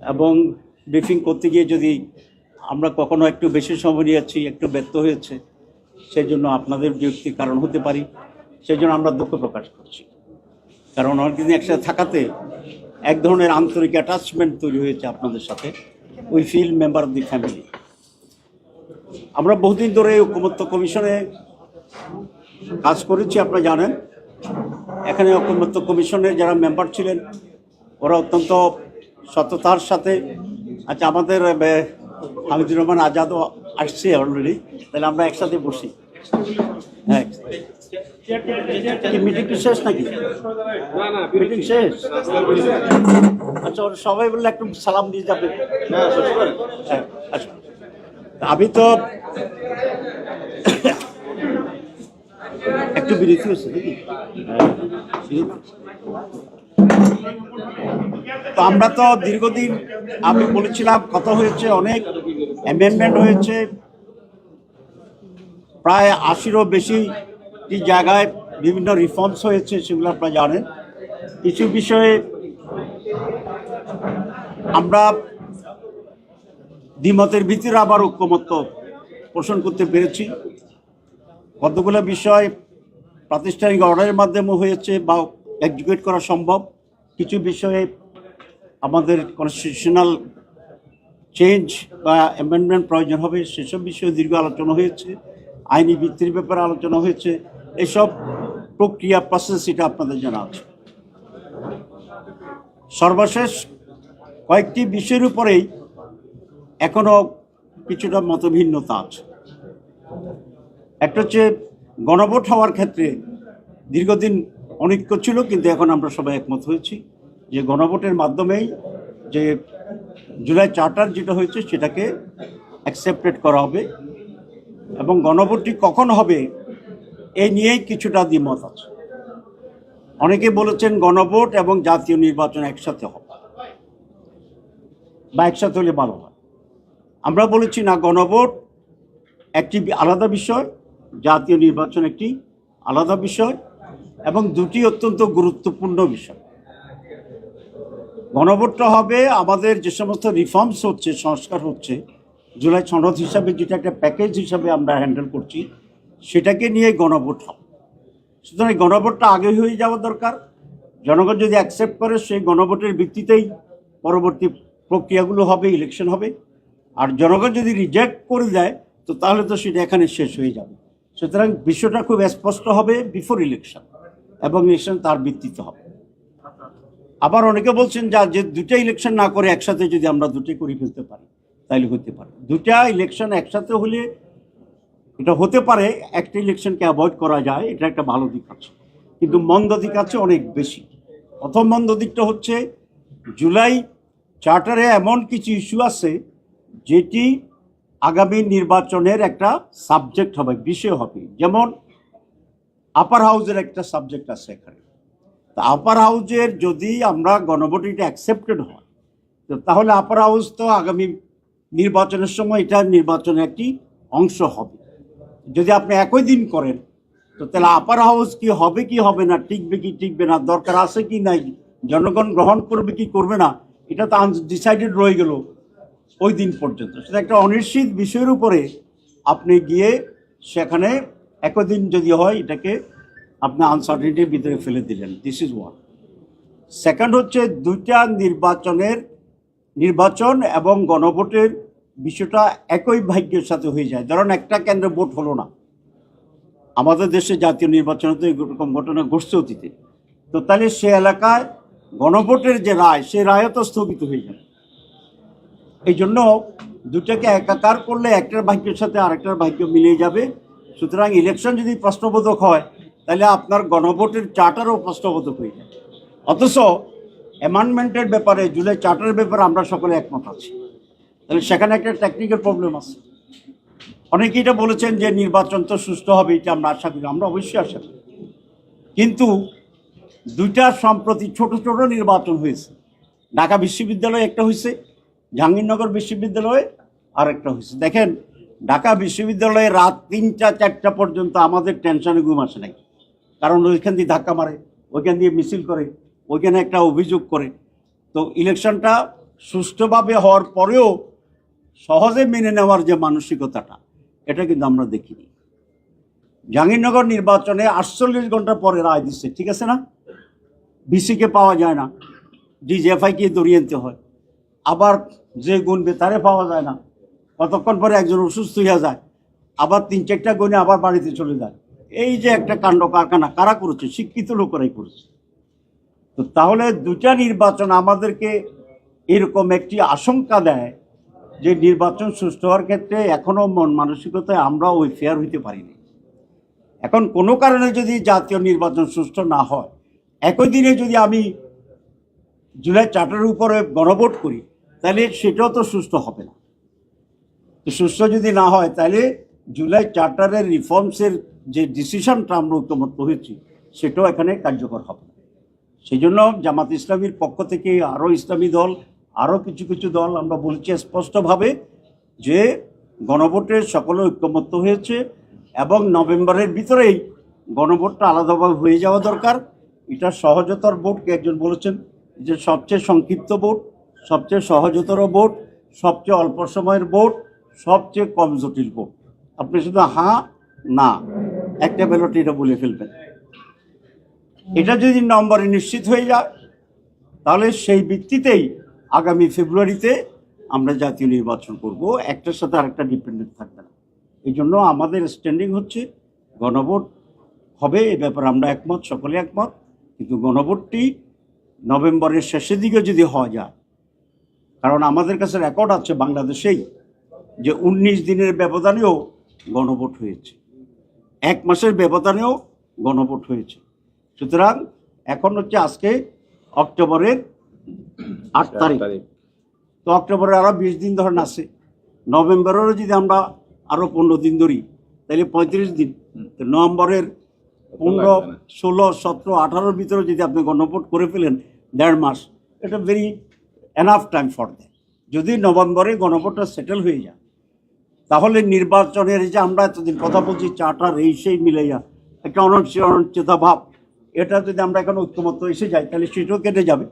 এবং ব্রিফিং করতে গিয়ে যদি আমরা কখনো একটু বেশি সময় নিয়েছি একটু ব্যর্থ হয়েছে সেই জন্য আপনাদের বিরক্তির কারণ হতে পারি। সেই জন্য আমরা দুঃখ প্রকাশ করছি। কারণ অনেকদিন একসাথে থাকাতে এক ধরনের আন্তরিক অ্যাটাচমেন্ট তৈরি হয়েছে আপনাদের সাথে we feel member of the family আমরা বহুদিন ধরে ঐকমত্য কমিশনে কাজ করেছি, আপনারা জানেন। এখানে ঐকমত্য কমিশনের যারা মেম্বার ছিলেন, ওরা অত্যন্ত সততার সাথে আচ্ছা আমাদের হামিদুর রহমান আজাদও আসছে অলরেডি তাহলে আমরা একসাথে বসি। হ্যাঁ। মিটিং শেষ নাকি? মিটিং শেষ? আচ্ছা সবাই বললে একটু সালাম দিয়ে যাবে। হ্যাঁ আচ্ছা আমি তো একটু বিরতি হয়েছে নাকি? হ্যাঁ। তো আমরা তো দীর্ঘদিন, আমি বলেছিলাম, কথা হয়েছে অনেক অ্যামেন্ডমেন্ট হয়েছে। প্রায় আশিরও বেশি জায়গায় বিভিন্ন রিফর্মস হয়েছে, সেগুলো আপনারা জানেন। কিছু বিষয়ে আমরা দ্বিমতের ভিতরে আবার ঐক্যমত্য পোষণ করতে পেরেছি। কতগুলো বিষয় প্রাতিষ্ঠানিক অর্ডারের মাধ্যমে হয়েছে বা এক্সিকিউট করা সম্ভব। কিছু বিষয়ে আমাদের কনস্টিটিউশনাল চেঞ্জ বা অ্যামেন্ডমেন্ট প্রয়োজন হবে, সেসব বিষয়ে দীর্ঘ আলোচনা হয়েছে, আইনি ভিত্তির ব্যাপারে আলোচনা হয়েছে, এসব প্রক্রিয়া প্রসেস এটা আপনাদের জানা আছে। সর্বশেষ কয়েকটি বিষয়ের উপরেই এখনও কিছুটা মতভিন্নতা আছে। একটা হচ্ছে গণভোট হওয়ার ক্ষেত্রে দীর্ঘদিন অনৈক্য ছিল, কিন্তু এখন আমরা সবাই একমত হয়েছি যে গণভোটের মাধ্যমেই যে জুলাই চার্টার যেটা হয়েছে সেটাকে অ্যাকসেপ্টেড করা হবে এবং গণভোটটি কখন হবে এই নিয়েই কিছুটা দ্বিমত আছে। অনেকে বলেছেন গণভোট এবং জাতীয় নির্বাচন একসাথে হবে বা একসাথে হলে ভালো হয়। আমরা বলেছি না গণভোট একটি আলাদা বিষয়, জাতীয় নির্বাচন একটি আলাদা বিষয় এবং দুটি অত্যন্ত গুরুত্বপূর্ণ বিষয়। গণভোটটা হবে, আমাদের যে সমস্ত রিফর্মস হচ্ছে, সংস্কার হচ্ছে, জুলাই সনদ হিসাবে যেটা একটা প্যাকেজ হিসাবে আমরা হ্যান্ডেল করছি, সেটাকে নিয়ে গণভোট হবে। সুতরাং এই গণভোটটা আগে হয়ে যাওয়া দরকার। জনগণ যদি অ্যাকসেপ্ট করে, সেই গণভোটের ভিত্তিতেই পরবর্তী প্রক্রিয়াগুলো হবে ইলেকশন হবে। আর জনগণ যদি রিজেক্ট করে দেয়, তো তাহলে তো সেটা এখানে শেষ হয়ে যাবে। সুতরাং বিষয়টা খুব স্পষ্ট হবে বিফোর ইলেকশন এবং ইলেকশন তার ভিত্তিতে হবে। আবার অনেকে বলছেন যা, যে দুটা ইলেকশন না করে একসাথে যদি আমরা দুটোই করে ফেলতে পারি তাহলে হতে পারে। দুটা ইলেকশন একসাথে হলে এটা হতে পারে, একটা ইলেকশনকে অ্যাভয়েড করা যায়, এটা একটা ভালো দিক আছে। কিন্তু মন্দ দিক আছে অনেক বেশি। প্রথম মন্দ দিকটা হচ্ছে, জুলাই চার্টারে এমন কিছু ইস্যু আছে, যেটি আগামী নির্বাচনের একটা সাবজেক্ট হবে, বিষয় হবে। যেমন আপার হাউজের একটা সাবজেক্ট আছে এখানে। তা আপার হাউজের যদি আমরা গণভোটিটা অ্যাকসেপ্টেড হয়, তো তাহলে আপার হাউস তো আগামী নির্বাচনের সময় এটা নির্বাচনের একটি অংশ হবে। যদি আপনি একই দিন করেন, তো তাহলে আপার হাউস কি হবে কি হবে না, টিকবে কি টিকবে না, দরকার আছে কি নাই, জনগণ গ্রহণ করবে কি করবে না, এটা তো ডিসাইডেড রয়ে গেল ওই দিন পর্যন্ত। সেটা একটা অনিশ্চিত বিষয়ের উপরে আপনি গিয়ে সেখানে একই দিন যদি হয়, এটাকে আপনি আনসার্টিনিটির ভিতরে ফেলে দিলেন। দিস ইজ ওয়ান সেকেন্ড হচ্ছে, দুইটা নির্বাচনের, নির্বাচন এবং গণভোটের বিষয়টা একই ভাগ্যের সাথে হয়ে যায়। ধরুন, একটা কেন্দ্রে ভোট হলো না। আমাদের দেশে জাতীয় নির্বাচনে তো এরকম ঘটনা ঘটছে অতীতে। তো তাহলে সে এলাকায় গণভোটের যে রায়, সে রায়ও তো স্থগিত হয়ে যায় এই জন্য দুটাকে একাকার করলে একটার ভাগ্যের সাথে আরেকটার ভাগ্য মিলিয়ে যাবে। সুতরাং ইলেকশন যদি প্রশ্নবোধক হয়, তাহলে আপনার গণভোটের চার্টারও প্রশ্নবোধক হয়ে যায়। অথচ অ্যামেন্ডমেন্টের ব্যাপারে, জুলাই চার্টারের ব্যাপারে আমরা সকলে একমত আছি। তাহলে সেখানে একটা টেকনিক্যাল প্রবলেম আছে। অনেকে এটা বলেছেন যে নির্বাচন তো সুস্থ হবে, এটা আমরা আশা করি, আমরা অবশ্যই আশা করি। কিন্তু দুইটা সম্প্রতি ছোট ছোট নির্বাচন হয়েছে। ঢাকা বিশ্ববিদ্যালয়ে একটা হয়েছে, জাহাঙ্গীরনগর বিশ্ববিদ্যালয়ে আর একটা হয়েছে। দেখেন ঢাকা বিশ্ববিদ্যালয়ে রাত তিনটা, চারটা পর্যন্ত আমাদের টেনশনে ঘুম আসে নাই। কারণ ওইখান দিয়ে ধাক্কা মারে, ওইখান দিয়ে মিছিল করে, ওইখানে একটা অভিযোগ করে। তো ইলেকশনটা সুষ্ঠুভাবে হওয়ার পরেও সহজে মেনে নেওয়ার যে মানসিকতাটা, এটা কিন্তু আমরা দেখিনি। জাহাঙ্গীরনগর নির্বাচনে আটচল্লিশ ঘণ্টা পরে রায় দিচ্ছে, ঠিক আছে না? বিসিকে পাওয়া যায় না, ডিজিএফআইকে দড়িয়ে আনতে হয়। আবার যে গুনবে তারে পাওয়া যায় না। কতক্ষণ পরে একজন অসুস্থ হয়ে যায়, আবার তিন চারটা গুণে আবার বাড়িতে চলে যায়। এই যে একটা কাণ্ড কারখানা, কারা করেছে? শিক্ষিত লোকেরাই করেছে। তো তাহলে দুটা নির্বাচন আমাদেরকে এরকম একটি আশঙ্কা দেয় যে নির্বাচন সুষ্ঠু হওয়ার ক্ষেত্রে এখনও মন মানসিকতায় আমরা ওই ফেয়ার হইতে পারিনি। এখন কোনো কারণে যদি জাতীয় নির্বাচন সুষ্ঠু না হয়, একই দিনে যদি আমি জুলাই চার্টারের উপরে গণভোট করি, তাহলে সেটাও তো সুষ্ঠু হবে না। তো সুষ্ঠু যদি না হয়, তাহলে জুলাই চার্টারের রিফর্মসের যে ডিসিশনটা আমরা ঐক্যমত্য হয়েছি সেটাও এখানে কার্যকর হবে সেই জন্য জামাত ইসলামীর পক্ষ থেকে আরও ইসলামী দল, আরও কিছু কিছু দল আমরা বলছি স্পষ্টভাবে যে গণভোটের সকলে ঐক্যমত্য হয়েছে এবং নভেম্বরের ভিতরেই গণভোটটা আলাদাভাবে হয়ে যাওয়া দরকার। এটা সহজতর ভোট একজন বলেছেন? যে সবচেয়ে সংক্ষিপ্ত ভোট, সবচেয়ে সহজতর ভোট, সবচেয়ে অল্প সময়ের ভোট সবচেয়ে কম জটিল ভোট আপনি শুধু হ্যাঁ না, একটা ব্যালট এটা বলে ফেলবেন। এটা যদি নম্বরে নিশ্চিত হয়ে যায়, তাহলে সেই ভিত্তিতেই আগামী ফেব্রুয়ারিতে আমরা জাতীয় নির্বাচন করব। একটার সাথে আরেকটা ডিপেন্ডেন্ট থাকবে না। এই জন্য আমাদের স্ট্যান্ডিং হচ্ছে গণভোট হবে, এ ব্যাপারে আমরা একমত, সকলে একমত। কিন্তু গণভোটটি নভেম্বরের শেষের দিকে যদি হওয়া যায়, কারণ আমাদের কাছে রেকর্ড আছে বাংলাদেশেই। যে উনিশ দিনের ব্যবধানেও গণভোট হয়েছে। এক মাসের ব্যবধানেও গণভোট হয়েছে। সুতরাং এখন হচ্ছে আজকে অক্টোবরের আট তারিখ। তো অক্টোবরে আরও বিশ দিন ধরেন আছে। নভেম্বরেরও যদি আমরা আরও পনেরো দিন ধরি তাহলে পঁয়ত্রিশ দিন। তো নভেম্বরের পনেরো ষোলো সতেরো আঠারোর ভিতরে যদি আপনি গণভোট করে ফেলেন দেড় মাস এটা very enough time for that যদি নভেম্বরে গণভোটটা সেটেল হয়ে যায় তাহলে নির্বাচনের যে আমরা এতদিন কথা বলছি, চাটার এই সেই মিলাইয়া একটা অনিশ্চয়তা ভাব এটা যদি আমরা এখন ঐক্যমত্য এসে যাই তাহলে সেটাও কেটে যাবে।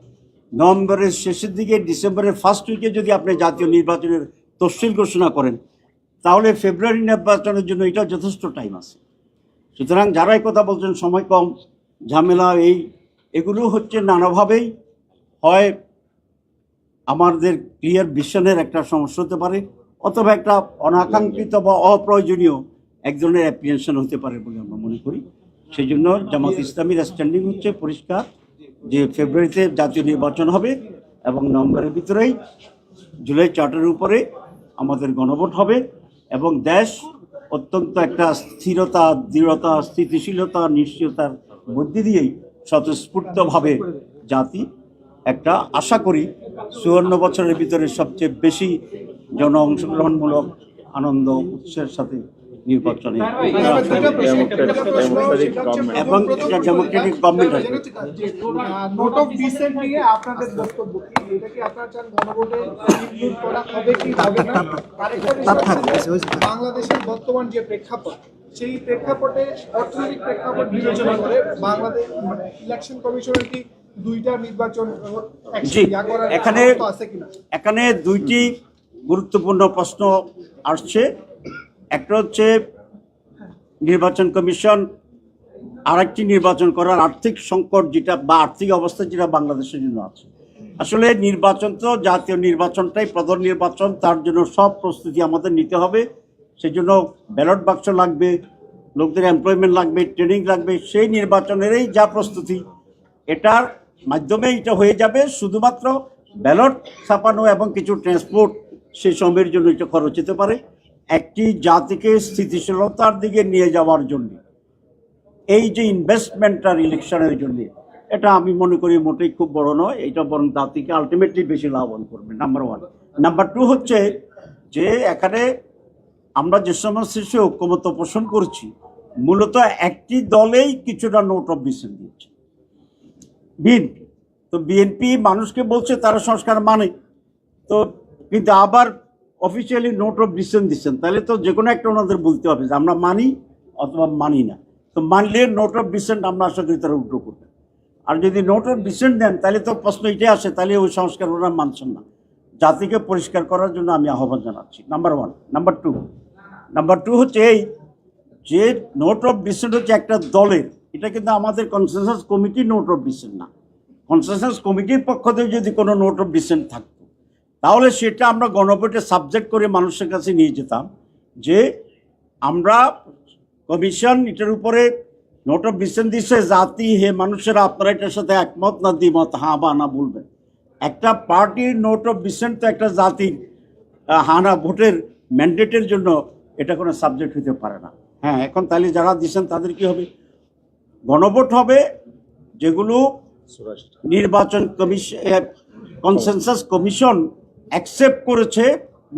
নভেম্বরের শেষের দিকে, ডিসেম্বরের ফার্স্ট উইকে যদি আপনি জাতীয় নির্বাচনের তফসিল ঘোষণা করেন, তাহলে ফেব্রুয়ারি নির্বাচনের জন্য এটা যথেষ্ট টাইম আছে। সুতরাং যারাই কথা বলছেন, সময় কম, ঝামেলা এই, এগুলো হচ্ছে নানাভাবেই হয়। আমাদের ক্লিয়ার ভিশনের একটা সমস্যা হতে পারে। অথবা একটা অনাকাঙ্ক্ষিত বা অপ্রয়োজনীয় এক ধরনের অ্যাপ্রিহেনশন হতে পারে বলে আমরা মনে করি। সেই জন্য জামাত ইসলামীর স্ট্যান্ডিং হচ্ছে পরিষ্কার যে ফেব্রুয়ারিতে জাতীয় নির্বাচন হবে এবং নভেম্বরের ভিতরেই জুলাই চার্টারের উপরে আমাদের গণভোট হবে এবং দেশ অত্যন্ত একটা স্থিরতা, দৃঢ়তা, স্থিতিশীলতা, নিশ্চয়তার মধ্যে দিয়েই স্বতঃস্ফূর্তভাবে জাতি একটা আশা করি চুয়ান্ন বছরের ভিতরে সবচেয়ে বেশি জন অংশগ্রহণমূলক আনন্দ উৎসের সাথে নির্বাচনে এবং এটা ডেমোক্রেটিক গভর্নমেন্ট আসবে। নোট অফ ডিসেন্ট নিয়ে আপনাদের বক্তব্য কি? এটা কি আপনারা চান গণভোটে ইনক্লুড করা হবে কি হবে না? আরেকটা বিষয় হচ্ছে, বাংলাদেশের বর্তমান যে প্রেক্ষাপট সেই প্রেক্ষাপটে অর্থনৈতিক প্রেক্ষাপট বিবেচনা করে বাংলাদেশ মানে ইলেকশন কমিশনের কি দুইটা নির্বাচন জি, এখানে এখানে দুইটি গুরুত্বপূর্ণ প্রশ্ন আসছে। একটা হচ্ছে নির্বাচন কমিশন আরেকটি নির্বাচন করার আর্থিক সংকট যেটা বা আর্থিক অবস্থা যেটা বাংলাদেশের জন্য আছে। আসলে নির্বাচন তো জাতীয় নির্বাচনটাই প্রধান নির্বাচন তার জন্য সব প্রস্তুতি আমাদের নিতে হবে। সেই জন্য ব্যালট বাক্স লাগবে লোকদের এমপ্লয়মেন্ট লাগবে ট্রেনিং লাগবে সেই নির্বাচনেরই যা প্রস্তুতি এটার মাধ্যমে এটা হয়ে যাবে। শুধুমাত্র ব্যালট ছাপানো এবং কিছু ট্রান্সপোর্ট সেই সময়ের জন্য এটা খরচ হতে পারে। একটি জাতিকে স্থিতিশীলতার দিকে নিয়ে যাওয়ার জন্য, এই যে ইনভেস্টমেন্টটার ইলেকশনের জন্য, এটা আমি মনে করি মোটেই খুব বড় নয়। এটা বরং জাতিকে আলটিমেটলি বেশি লাভবান করবে নাম্বার ওয়ান নাম্বার টু হচ্ছে যে এখানে আমরা যে সমস্ত শিশু ঐক্যমত পোষণ করছি, মূলত একটি দলেই কিছুটা নোট অফ ডিসেন্ট দিচ্ছে। বিএনপি। তো বিএনপি মানুষকে বলছে তারা সংস্কার মানে। তো কিন্তু আবার অফিসিয়ালি নোট অফ ডিসেন্ট দিচ্ছেন। তাহলে তো যে কোনো একটা ওনাদের বলতে হবে যে আমরা মানি অথবা মানি না। তো মানলে নোট অফ ডিসেন্ট আমরা আশা করি তারা উল্টো করবে। আর যদি নোট অফ ডিসেন্ট দেন, তাহলে তো প্রশ্ন এটাই আসে, তাহলে ওই সংস্কার ওরা মানছেন না। জাতিকে পরিষ্কার করার জন্য আমি আহ্বান জানাচ্ছি। Number one number two number two হচ্ছে এই যে নোট অফ ডিসেন্ট হচ্ছে একটা দলের এটা কিন্তু আমাদের কনসেনসাস কমিটির নোট অফ ডিসেন্ট না। কনসেনসাস কমিটির পক্ষ থেকে যদি কোনো নোট অফ ডিসেন্ট থাকতো, তাহলে সেটা আমরা গণভোটে সাবজেক্ট করে মানুষের কাছে নিয়ে যেতাম যে আমরা কমিশন এটার উপরে নোট অফ ডিসেন্ট দিচ্ছে জাতি, হে মানুষেরা, আপনারা এটার সাথে একমত না, দ্বিমত হ্যাঁ বা না বলবেন। একটা পার্টির নোট অফ ডিসেন্ট তো একটা জাতির হানা ভোটের ম্যান্ডেটের জন্য এটা কোনো সাবজেক্ট হতে পারে না। হ্যাঁ এখন তাহলে যারা দিচ্ছেন তাদের কি হবে? গণভোট হবে যেগুলো নির্বাচন কমিশন কনসেনসাস কমিশন অ্যাকসেপ্ট করেছে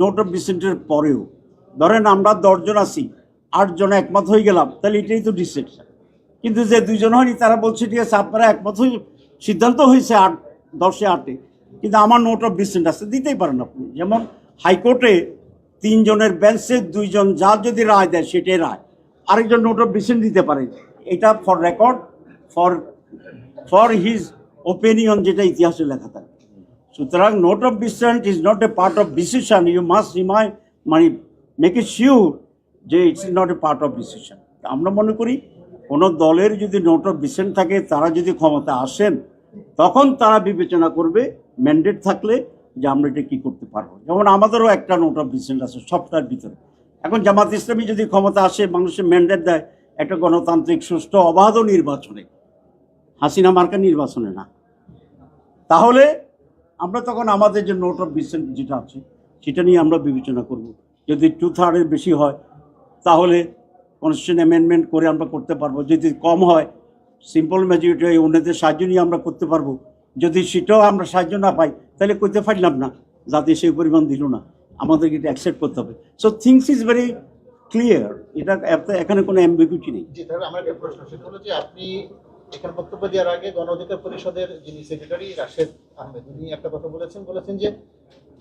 নোট অফ ডিসেন্টের পরেও। ধরেন আমরা দশজন আছি আটজন একমত হয়ে গেলাম তাহলে এটাই তো ডিসেন্ট কিন্তু যে দুইজন হয়নি তারা বলছে ঠিক আছে আপনারা একমত হয়ে সিদ্ধান্ত হয়েছে আট দশে আটে। কিন্তু আমার নোট অফ ডিসেন্ট আছে দিতেই পারেন আপনি। যেমন হাইকোর্টে তিনজনের বেঞ্চে দুইজন যার যদি রায় দেয় সেটাই রায়। আরেকজন নোট অফ ডিসেন্ট দিতে পারে। এটা for record for for his opinion যেটা ইতিহাসে লেখা থাকে। সুতরাং note of dissent is not a part of decision you must রিমাই মানে মেক ইট শিওর যে it's is not a part of decision আমরা মনে করি, কোনো দলের যদি নোট অফ ডিসেন্ট থাকে, তারা যদি ক্ষমতা আসেন, তখন তারা বিবেচনা করবে ম্যান্ডেট থাকলে যে আমরা এটা কী করতে পারব। যেমন আমাদেরও একটা নোট অফ ডিসেন্ট আছে সবটার ভিতরে। এখন জামাত ইসলামী যদি ক্ষমতা আসে মানুষের ম্যান্ডেট দেয় একটা গণতান্ত্রিক সুষ্ঠু অবাধ নির্বাচনে, হাসিনা মার্কা নির্বাচনে না। তাহলে আমরা তখন আমাদের যে নোট অফ ডিসেন্ট যেটা আছে, সেটা নিয়ে আমরা বিবেচনা করব। যদি টু থার্ডের বেশি হয়, তাহলে কনস্টিটিউশন অ্যামেন্ডমেন্ট করে আমরা করতে পারব। যদি কম হয় সিম্পল মেজরিটি হয় অন্যদের সাহায্য নিয়ে আমরা করতে পারব। যদি সেটাও আমরা সাহায্য না পাই, তাহলে করতে পারলাম না যাতে সেই পরিমাণ দিল না। আমাদেরকে এটা অ্যাকসেপ্ট করতে হবে। So things is very clear এটা এখানে কোনো অ্যাম্বিগুইটি নেই। জি তাহলে আমার একটা প্রশ্ন সেটা হলো যে আপনি এখানে বক্তব্য দেওয়ার আগে গণ অধিকার পরিষদের যিনি সেক্রেটারি রাশেদ আহমেদ উনি একটা কথা বলেছেন বলেছেন যে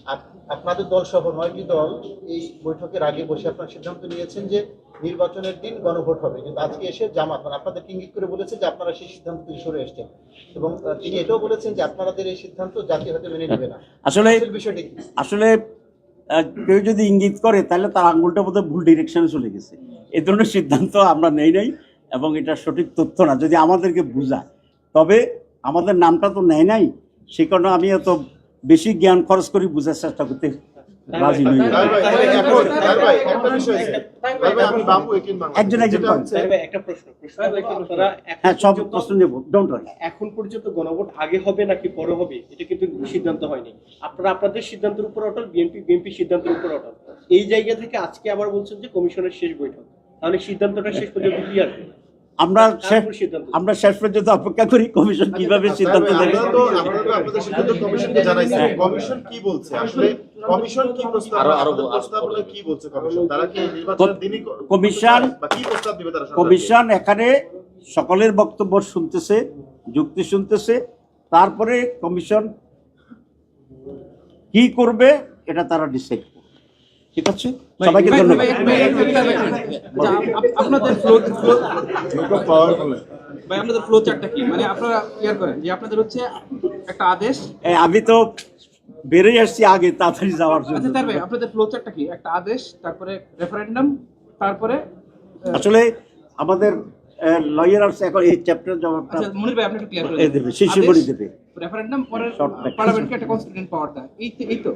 আপ- আপনাদের দল সহ নয়টি দল এই বৈঠকের আগে বসে আপনার সিদ্ধান্ত নিয়েছেন যে নির্বাচনের দিন গণভোট হবে। কিন্তু আজকে এসে জামাত মানে আপনাদের ইঙ্গিত করে বলেছে যে আপনারা সেই সিদ্ধান্ত থেকে সরে এসছেন। এবং তিনি এটাও বলেছেন যে আপনাদের এই সিদ্ধান্ত জাতি হয়তো মেনে নেবে না। আসলে আসল বিষয়টা আসলে কেউ যদি ইঙ্গিত করে, তাহলে তার আঙুলটা বোধহয় ভুল ডিরেকশনে চলে গেছে। এ ধরনের সিদ্ধান্ত আমরা নেই নাই, এবং এটা সঠিক তথ্য না। যদি আমাদেরকে বোঝায়, তবে আমাদের নামটা তো নেয় নাই, সে কারণে আমি এত বেশি জ্ঞান খরচ করি বোঝার চেষ্টা করতে রাজি নই। একজন একজন একটা প্রশ্ন হ্যাঁ সব পর্যন্ত- প্রশ্ন নেব। ডোন্ট ওয়ারি এখন পর্যন্ত গণভোট আগে হবে নাকি পরে হবে? এটা কিন্তু সিদ্ধান্ত হয়নি। আপনারা আপনাদের সিদ্ধান্তের উপর অটল বিএনপি বিএনপি সিদ্ধান্তের উপর অটল। এই জায়গা থেকে আজকে আবার বলছেন যে কমিশনের শেষ বৈঠক। তাহলে সিদ্ধান্তটা শেষ পর্যন্ত কি আসবে? আমরা আমরা শেষ পর্যন্ত অপেক্ষা করি কমিশন কীভাবে সিদ্ধান্ত দেবে আপনারা তো আপনাদের সিদ্ধান্ত কমিশনকে জানাইছেন। কমিশন কি বলছে? আসলে কমিশন কি প্রস্তাব আরো- আরো- আপনাদের প্রস্তাব হলে কি বলছে কমিশন? তারা কি নির্বাচনের দিনই ক- কমিশন- বা কি প্রস্তাব দিবে? কমিশন এখানে সকলের বক্তব্য শুনতেছে যুক্তি শুনতেছে। তারপরে কমিশন কি করবে এটা তারা ডিসাইড ঠিক আছে? সবাইকে ধন্যবাদ। আপনাদের ফ্লো ভাই আপনাদের ফ্লো চার্টটা কি? মানে আপনারা ক্লিয়ার করেন যে আপনাদের হচ্ছে একটা আদেশ আমি তো বেরিয়ে আসছি আগে তাড়াতাড়ি যাওয়ার আচ্ছা জন্য। তার আপনাদের ফ্লো চার্টটা কি? একটা আদেশ তারপরে রেফারেন্ডাম তারপরে আসলে আমাদের লয়ার এখন এই চ্যাপ্টার জবাবটা আচ্ছা মনির ভাই আপনি একটু ক্লিয়ার করে দেবে, শিশিরমণি দেবে। রেফারেন্ডাম পরে পার্লামেন্টকে একটা কনস্টিটিউন্ট পাওয়ার দেয়। এই এই তো।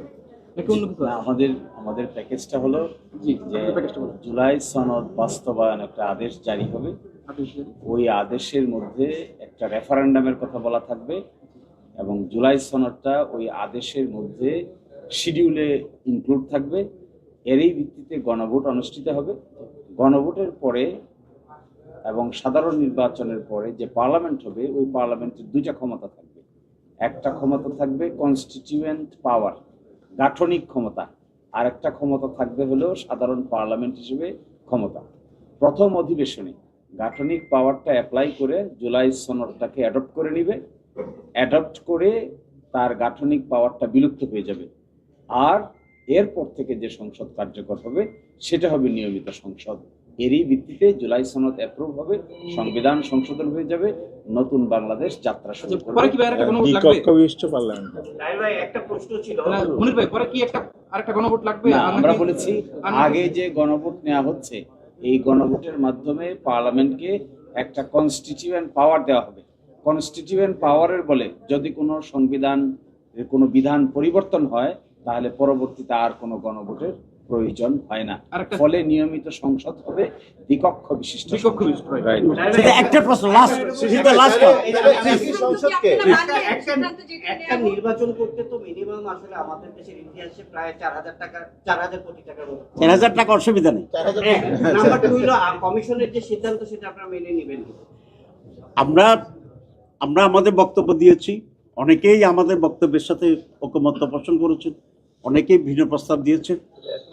নাকি অন্য কিছু আমাদের আমাদের প্যাকেজটা হলো জি প্যাকেজটা বলুন জুলাই সনদ বাস্তবায়ন একটা আদেশ জারি হবে। ওই আদেশের মধ্যে একটা রেফারেন্ডামের কথা বলা থাকবে এবং জুলাই সনদটা ওই আদেশের মধ্যে শিডিউলে ইনক্লুড থাকবে। এরই ভিত্তিতে গণভোট অনুষ্ঠিত হবে। গণভোটের পরে এবং সাধারণ নির্বাচনের পরে যে পার্লামেন্ট হবে ওই পার্লামেন্টের দুইটা ক্ষমতা থাকবে। একটা ক্ষমতা থাকবে কনস্টিটিউয়েন্ট পাওয়ার গাঠনিক ক্ষমতা। আর একটা ক্ষমতা থাকবে হলেও সাধারণ পার্লামেন্ট হিসেবে ক্ষমতা। প্রথম অধিবেশনে গাঠনিক পাওয়ারটা অ্যাপ্লাই করে জুলাই সনদটাকে অ্যাডপ্ট করে নিবে। অ্যাডপ্ট করে তার গাঠনিক পাওয়ারটা বিলুপ্ত হয়ে যাবে। আর এরপর থেকে যে সংসদ কার্যকর হবে, সেটা হবে নিয়মিত সংসদ। এরই ভিত্তিতে জুলাই সনদ অ্যাপ্রুভ হবে সংবিধান সংশোধন হয়ে যাবে নতুন বাংলাদেশ যাত্রা শুরু আচ্ছা, পরে কি ভাই আরেকটা গণভোট লাগবে? দ্বিকক্ষ বিশিষ্ট পার্লামেন্ট। একটা প্রশ্ন ছিল। না, ভাই পরে কি একটা আরেকটা গণভোট লাগবে? আমরা বলেছি আগে যে গণভোট নেওয়া হচ্ছে এই গণভোটের মাধ্যমে পার্লামেন্টকে একটা কনস্টিটিউয়েন্ট পাওয়ার দেওয়া হবে। কনস্টিটিউয়েন্ট পাওয়ারের বলে যদি কোনো সংবিধান কোনো বিধান পরিবর্তন হয় তাহলে পরবর্তীতে আর কোনো গণভোটের প্রয়োজন হয় না ফলে নিয়মিত সংসদ হবে দ্বিকক্ষ বিশিষ্ট দ্বিকক্ষ বিশিষ্ট. সেটা একটা প্রশ্ন লাস্ট সেটা লাস্ট সংসদকে একটা নির্বাচন করতে তো মিনিমাম আসলে আমাদের দেশের ইতিহাসে প্রায় চার হাজার টাকা চার হাজার কোটি টাকার মতো চার হাজার টাকা অসুবিধা নেই চার হাজার নাম্বার টু হলো কমিশনের যে সিদ্ধান্ত সেটা আপনারা মেনে নেবেন আমরা আমরা আমাদের বক্তব্য দিয়েছি অনেকেই আমাদের বক্তব্যের সাথে ঐকমত্য পোষণ করেছেন অনেকেই ভিন্ন প্রস্তাব দিয়েছেন